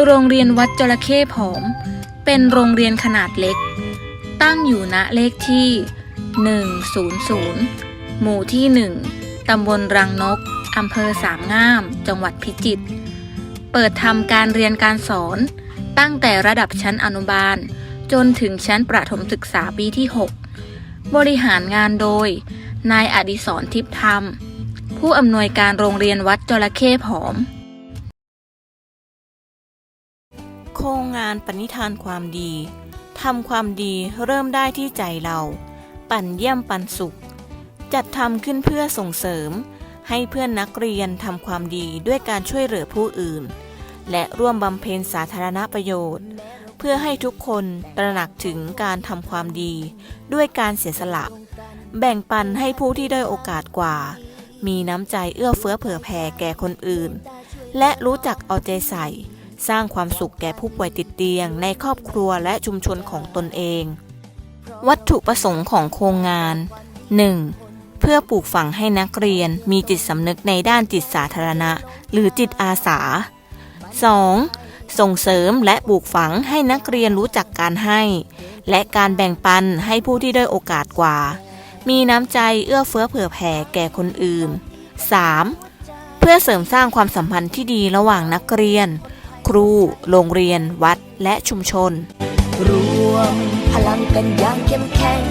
โรงเรียนวัดจระเข้ผอม เป็นโรงเรียนขนาดเล็ก ตั้งอยู่ณเลขที่ 100 หมู่ที่ 1 ตำบลรังนก อำเภอสามงาม จังหวัดพิจิตร เปิดทำการเรียนการสอน ตั้งแต่ระดับชั้นอนุบาล จนถึงชั้นประถมศึกษาปีที่ 6 บริหารงานโดย นายอดิศรทิพย์ธรรม ผู้อำนวยการโรงเรียนวัดจระเข้ผอม ครงงานปณิธานความดีทำความดีเริ่มได้ที่ใจเรา ปั่นเยี่ยมปันสุข จัดทำขึ้นเพื่อส่งเสริม ให้เพื่อนนักเรียนทำความดีด้วยการช่วยเหลือผู้อื่น และร่วมบำเพ็ญสาธารณประโยชน์ เพื่อให้ทุกคนตระหนักถึงการทำความดี ด้วยการเสียสละ แบ่งปันให้ผู้ที่ได้โอกาสกว่า มีน้ำใจเอื้อเฟื้อเผื่อแผ่แก่คนอื่น และรู้จักเอาใจใส่ สร้างความสุขแก่ผู้ป่วยติดเตียง ในครอบครัวและชุมชนของตนเอง วัตถุประสงค์ของโครงงาน 1. เพื่อปลูกฝังให้นักเรียนมีจิตสำนึกในด้านจิตสาธารณะ หรือจิตอาสา 2. ส่งเสริมและปลูกฝังให้นักเรียนรู้จักการให้ และการแบ่งปันให้ผู้ที่ได้โอกาสกว่า มีน้ำใจเอื้อเฟื้อเผื่อแผ่แก่คนอื่น 3. เพื่อเสริมสร้างความสัมพันธ์ที่ดีระหว่างนักเรียน ครู โรงเรียน วัด และชุมชน รวมพลังกันอย่างเข้มแข็ง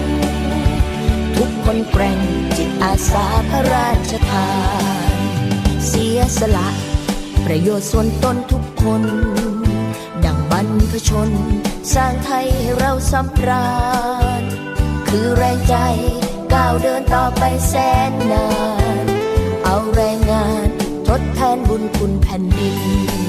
ทุกคนแกร่งจิตอาสาพระราชทาน เสียสละ ประโยชน์ส่วนตนทุกคน ดังบรรพชน สร้างไทยให้เราสำราญ คือแรงใจก้าวเดินต่อไปแสนนาน เอาแรงงานทดแทนบุญคุณแผ่นดิน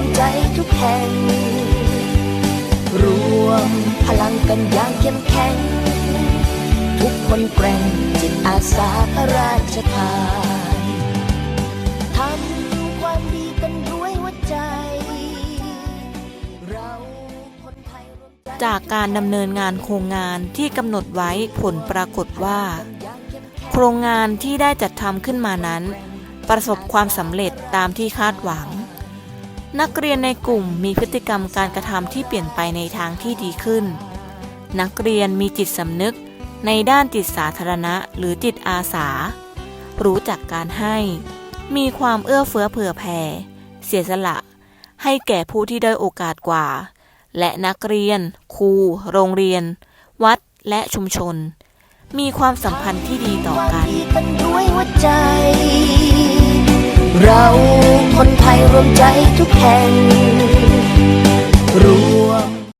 วมใจทุกแห่ง รวมพลังกันอย่างเข้มแข็ง ทุกคนแกร่งจิตอาสาพระราชทานทำความดีกันด้วยหัวใจ เราคนไทยรวมใจจากการดำเนินงานโครงงานที่กำหนดไว้ผลปรากฏว่า โครงงานที่ได้จัดทำขึ้นมานั้น ประสบความสำเร็จตามที่คาดหวัง นักเรียนในกลุ่มมีพฤติกรรมการกระทำที่เปลี่ยนไปในทางที่ดีขึ้น นักเรียนมีจิตสำนึกในด้านจิตสาธารณะหรือจิตอาสา รู้จักการให้ มีความเอื้อเฟื้อเผื่อแผ่ เสียสละ ให้แก่ผู้ที่ได้โอกาสกว่า และนักเรียน ครู โรงเรียน วัดและชุมชน มีความสัมพันธ์ที่ดีต่อกันดีกันเรา คนไทยรวมใจทุกแห่ง